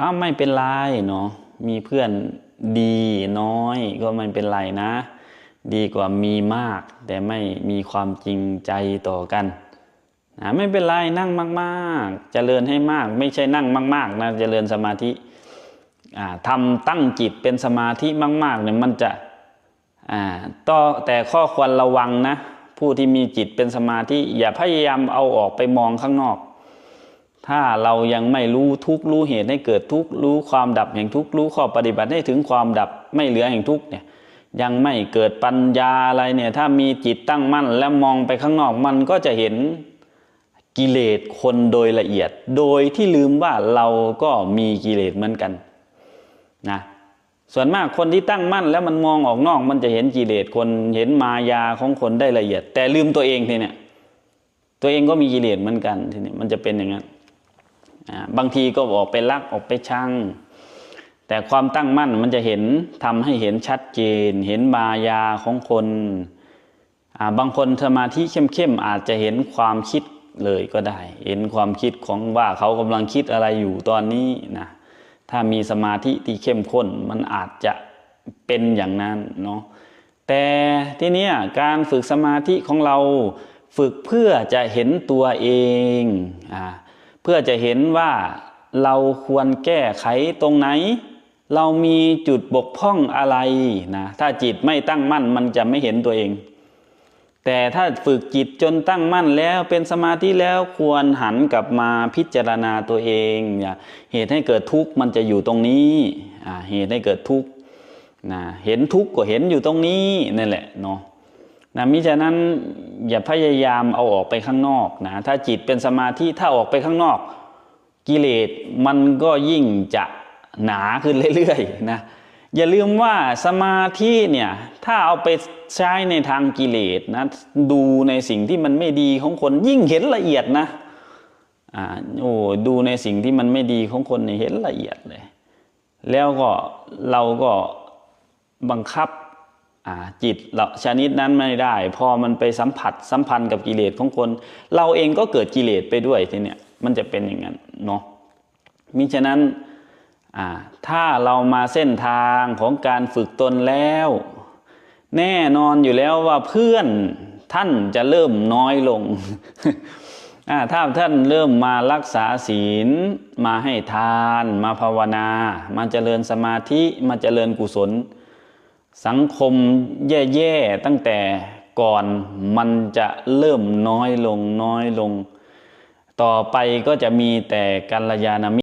อ้าวไม่เป็นไรเนาะมีเพื่อนดีน้อยก็ไม่เป็นไรนะ ดีกว่ามีมาก แต่ไม่มีความจริงใจต่อกันนะไม่เป็นไรนั่งมากๆเจริญให้มาก ไม่ใช่นั่งมาก ๆนะเจริญสมาธิอ่าทำตั้งจิตเป็นสมาธิมากๆเนี่ยมันจะอ่าต่อแต่ข้อควรระวังนะ ผู้ที่มีจิตเป็นสมาธิอย่าพยายามเอาออกไปมองข้างนอก ถ้าเรายังไม่รู้ทุกรู้เหตุให้เกิดทุกรู้ความดับแห่งทุกรู้ข้อปฏิบัติให้ถึงความดับไม่เหลือแห่งทุกเนี่ยยังไม่เกิดปัญญาอะไรเนี่ยถ้ามีจิตตั้งมั่น แล้วมองไปข้างนอกมันก็จะเห็นกิเลสคนโดยละเอียด โดยที่ลืมว่าเราก็มีกิเลสเหมือนกันนะส่วนมากคนที่ตั้งมั่น แล้วมันมองออกนอกมันจะเห็นกิเลสคนเห็นมายาของคนได้ละเอียด แต่ลืมตัวเองทีเนี่ยตัวเองก็มีกิเลสเหมือนกันทีนี้มันจะเป็นอย่างนั้น บางทีก็ออกไปรักออกไปชัง แต่ความตั้งมั่นมันจะเห็นทำให้เห็นชัดเจน เห็นมายาของคนบางคนสมาธิเข้มๆอาจจะเห็นความคิดเลยก็ได้ เห็นความคิดของว่าเขากำลังคิดอะไรอยู่ตอนนี้นะถ้ามีสมาธิที่เข้มข้นมันอาจจะเป็นอย่างนั้นเนาะแต่ที่นี้การฝึกสมาธิของเราฝึกเพื่อจะเห็นตัวเองอ่า เพื่อจะเห็นว่าเราควรแก้ไขตรงไหน เรามีจุดบกพร่องอะไรนะถ้าจิตไม่ตั้งมั่นมันจะไม่เห็นตัวเอง แต่ถ้าฝึกจิตจนตั้งมั่นแล้วเป็นสมาธิแล้วควรหันกลับมาพิจารณาตัวเองอย่าเหตุให้เกิดทุกข์มันจะอยู่ตรงนี้เหตุให้เกิดทุกข์นะเห็นทุกข์ก็เห็นอยู่ตรงนี้นั่นแหละเนาะนะมิฉะนั้น อย่าพยายามเอาออกไปข้างนอกนะถ้าจิตเป็นสมาธิถ้าออกไปข้างนอก กิเลสมันก็ยิ่งจะหนาขึ้นเรื่อยๆนะอย่าลืมว่าสมาธิเนี่ยถ้าเอาไปใช้ในทางกิเลสนะดูในสิ่งที่มันไม่ดีของคนยิ่งเห็นละเอียดนะอ่าโอ้ดูในสิ่งที่มันไม่ดีของคนเนี่ยเห็นละเอียดเลย แล้วก็เราก็บังคับ จิตเราชนิดนั้นไม่ได้ พอมันไปสัมผัสสัมพันธ์กับกิเลสของคน เราเองก็เกิดกิเลสไปด้วยทีเนี้ยมันจะเป็นอย่างนั้นเนาะมิฉะนั้นถ้าเรามาเส้นทางของการฝึกตนแล้ว แน่นอนอยู่แล้วว่าเพื่อนท่านจะเริ่มน้อยลงถ้าท่านเริ่มมารักษาศีล มาให้ทาน มาภาวนา มาเจริญสมาธิ มาเจริญกุศล สังคมแย่ๆตั้งแต่ก่อนมันจะเริ่มน้อยลงน้อยลง ต่อไปก็จะมีแต่กัลยาณมิตร